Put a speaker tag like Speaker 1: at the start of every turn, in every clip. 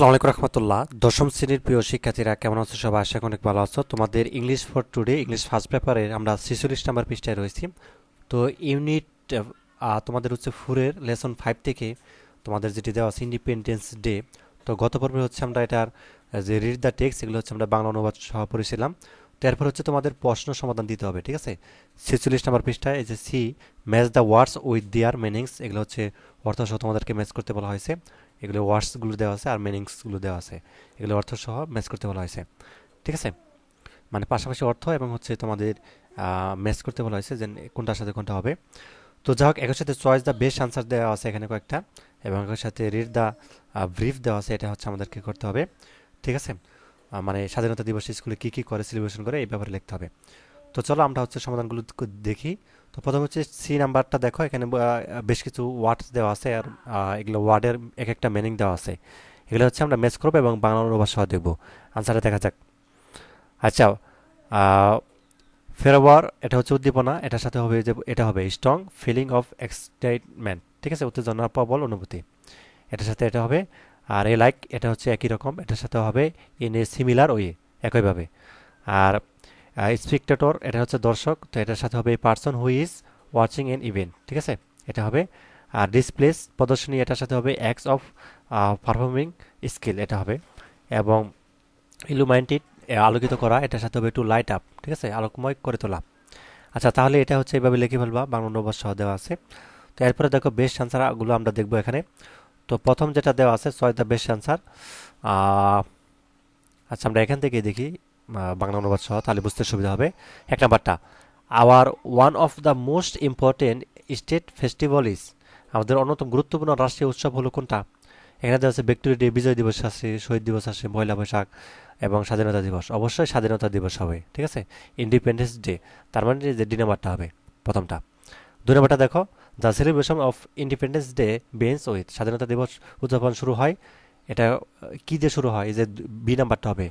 Speaker 1: আসসালামু আলাইকুম রহমতুল্লাহ। দশম শ্রেণির প্রিয় শিক্ষার্থীরা, কেমন আছো সবাই? আশা অনেক ভালো আছো। তোমাদের English for today English first পেপারে আমরা ছেচল্লিশ নাম্বার পৃষ্ঠায় রয়েছি। তো ইউনিট তোমাদের হচ্ছে ফোরের লেসন ফাইভ থেকে তোমাদের যেটি দেওয়া আছে ইন্ডিপেন্ডেন্স ডে তো গত পর্বে হচ্ছে আমরা এটার যে রিড দ্য টেক্সট এগুলো হচ্ছে আমরা বাংলা অনুবাদ সহ পড়েছিলাম। তো এরপর হচ্ছে তোমাদের প্রশ্ন সমাধান দিতে হবে, ঠিক আছে? ছেচল্লিশ নাম্বার পৃষ্ঠায় এই যে C match the words with their meanings এগুলো হচ্ছে অর্থ সহ তোমাদেরকে ম্যাচ করতে বলা হয়েছে। এগুলো ওয়ার্ডসগুলো দেওয়া আছে আর মিনিংসগুলো দেওয়া আছে। এগুলো অর্থ সহ ম্যাচ করতে বলা হয়েছে। ঠিক আছে? মানে পাশাপাশি অর্থ এবং হচ্ছে তোমাদের ম্যাচ করতে বলা হয়েছে যে কোনটার সাথে কোনটা হবে। তো যাই হোক একের সাথে চয়েস দ্য বেস্ট আনসার দেওয়া আছে এখানে কয়েকটা এবং একের সাথে রিড দ্য ব্রিফ দেওয়া আছে, এটা হচ্ছে আমাদেরকে করতে হবে। ঠিক আছে? মানে স্বাধীনতা দিবস স্কুলে কী কী করে সেলিব্রেশন করে এই ব্যাপারে লিখতে হবে। তো চলো আমরা হচ্ছে সমাধানগুলো দেখি। তো প্রথম হচ্ছে সি নাম্বারটা দেখো, এখানে বেশ কিছু ওয়ার্ডস দেওয়া আছে আর এগুলো ওয়ার্ডের এক একটা মিনিং দেওয়া আছে। এগুলো হচ্ছে আমরা ম্যাচ করব এবং বাংলা অনুবাদ সহ দেখব আনসারটা দেখা যাক। আচ্ছা ফেরোয়ার এটা হচ্ছে উদ্দীপনা, এটার সাথে হবে যে, এটা হবে স্ট্রং ফিলিং অফ এক্সাইটমেন্ট ঠিক আছে? উত্তেজনা প্রবল অনুভূতি। এটার সাথে এটা হবে, আর এ লাইক এটা হচ্ছে একই রকম। এটার সাথে হবে ইন এ সিমিলার ওয়ে একইভাবে। আর স্পেক্টেটর এটা হচ্ছে দর্শক, তো এটার সাথে হবে person who is watching an event ঠিক আছে? এটা হবে, আর ডিসপ্লেস প্রদর্শনী, এটার সাথে হবে অ্যাক্স অফ পারফর্মিং স্কিল এটা হবে। এবং ইলুমাইন্টেড আলোকিত করা, এটার সাথে হবে টু লাইট আপ ঠিক আছে? আলোকময় করে তোলা। আচ্ছা তাহলে এটা হচ্ছে এইভাবে লিখে ফেলবা, বাংলা অনুবাদ সহ দেওয়া আছে। তো এরপরে দেখো বেস্ট আনসারগুলো আমরা দেখব এখানে। তো প্রথম যেটা দেওয়া আছে ছয় দ্য বেস্ট আনসার আচ্ছা আমরা এখান থেকে দেখি। বাংলা অনুবাদ সহ তাহলে বুঝতে সুবিধা হবে। এক নাম্বারটা our one of the most important state festival is আমাদের অন্যতম গুরুত্বপূর্ণ রাষ্ট্রীয় উৎসব হলো কোনটা? এখানে দেওয়া আছে ভিক্টোরি ডে বিজয় দিবস আছে, শহীদ দিবস আছে পয়লা বৈশাখ এবং স্বাধীনতা দিবস অবশ্যই স্বাধীনতা দিবস হবে, ঠিক আছে? ইন্ডিপেন্ডেন্স ডে তার মানে যে ডি নাম্বারটা হবে, প্রথমটা। দুই নাম্বারটা দেখো the celebration of independence day bench with স্বাধীনতা দিবস উদযাপন শুরু হয় এটা কি দিয়ে শুরু হয়? যে বি নাম্বারটা হবে।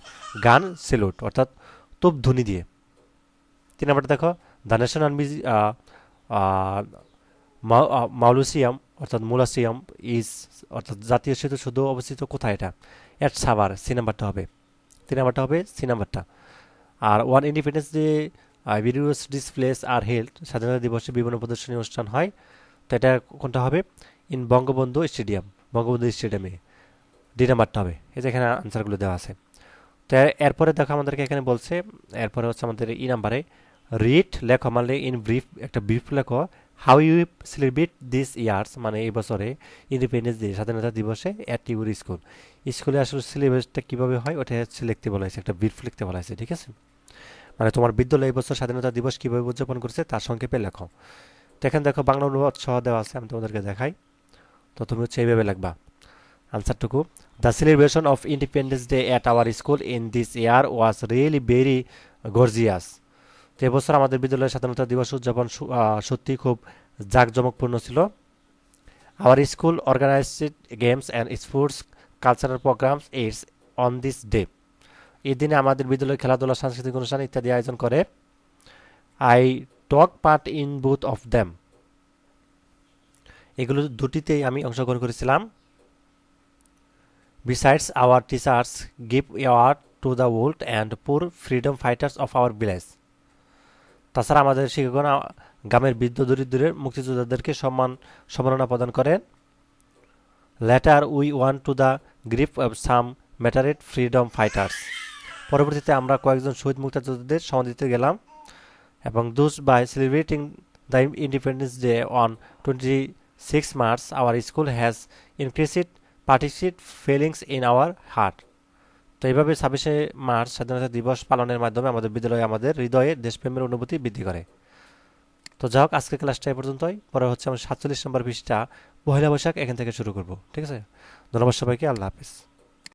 Speaker 1: গান সেলুট অর্থাৎ তোপ ধ্বনি দিয়ে। তিন নাম্বারটা দেখো। ন্যাশনাল মিউজি মাউলুসিয়াম অর্থাৎ মুলাসিয়াম ইজ অর্থাৎ জাতীয় সেতু শুধু অবস্থিত কোথায় এটা? এট সাভার সি নাম্বারটা হবে। তিন নাম্বারটা হবে সি নাম্বারটা আর one independence day videos displays are held স্বাধীনতা দিবসে বিভিন্ন প্রদর্শনী অনুষ্ঠান হয়। তো এটা কোনটা হবে? ইন বঙ্গবন্ধু স্টেডিয়াম বঙ্গবন্ধু স্টেডিয়ামে ডি নাম্বারটা হবে। এই যে এখানে আনসারগুলো দেওয়া আছে। তো এরপরে দেখো আমাদেরকে এখানে বলছে, এরপরে হচ্ছে আমাদের ই নাম্বারে রিড লেখো মানে ইন ব্রিফ একটা ব্রিফ লেখো how you celebrate this year's মানে এই বছরে ইন্ডিপেন্ডেন্স ডে স্বাধীনতা দিবসে অ্যাট ইউর স্কুল স্কুলে আসলে সিলেবাসটা কীভাবে হয়, ওটা হচ্ছে লিখতে বলা হয়েছে, একটা ব্রিফ লিখতে বলা হয়েছে, ঠিক আছে? মানে তোমার বিদ্যালয় এই বছর স্বাধীনতা দিবস কীভাবে উদযাপন করছে, তার সংক্ষেপে লেখো। তো এখানে দেখো বাংলা অনুবাদ সহ দেওয়া আছে, আমি তোমাদেরকে দেখাই। তো তুমি হচ্ছে এইভাবে লিখবা। আনসারটুকু। The celebration of independence day at our school in this year was really very gorgeous তো এবছর আমাদের বিদ্যালয়ের স্বাধীনতা দিবস উদযাপন সত্যি খুব জাঁকজমকপূর্ণ ছিল। Our school organised games and sports cultural programmes its on this day এই দিনে আমাদের বিদ্যালয় খেলাধুলা, সাংস্কৃতিক অনুষ্ঠান ইত্যাদি আয়োজন করে। I took part in both of them এগুলো দুটিতেই আমি অংশগ্রহণ করেছিলাম। Besides our teachers give award to the old and poor freedom fighters of our village তাছাড়া আমাদের শিক্ষকগণ গ্রামের বৃদ্ধ দরিদ্রের মুক্তিযোদ্ধাদেরকে সম্মান, সম্মাননা প্রদান করেন। Later we went to the grave of some martyred freedom fighters পরবর্তীতে আমরা কয়েকজন শহীদ মুক্তিযোদ্ধাদের সম্মান দিতে গেলাম এবং thus by celebrating the independence day on twenty six March our school has increased পার্টিসিট feelings in our heart তো এইভাবে ছাব্বিশে মার্চ স্বাধীনতা দিবস পালনের মাধ্যমে আমাদের বিদ্যালয়ে আমাদের হৃদয়ে দেশপ্রেমের অনুভূতি বৃদ্ধি করে। তো যা হোক, আজকের ক্লাসটা এ পর্যন্তই। পরে হচ্ছে আমরা সাতচল্লিশ নম্বর পৃষ্ঠা, পহেলা বৈশাখ, এখান থেকে শুরু করব। ঠিক আছে? ধন্যবাদ সবাইকে, আল্লাহ হাফিজ।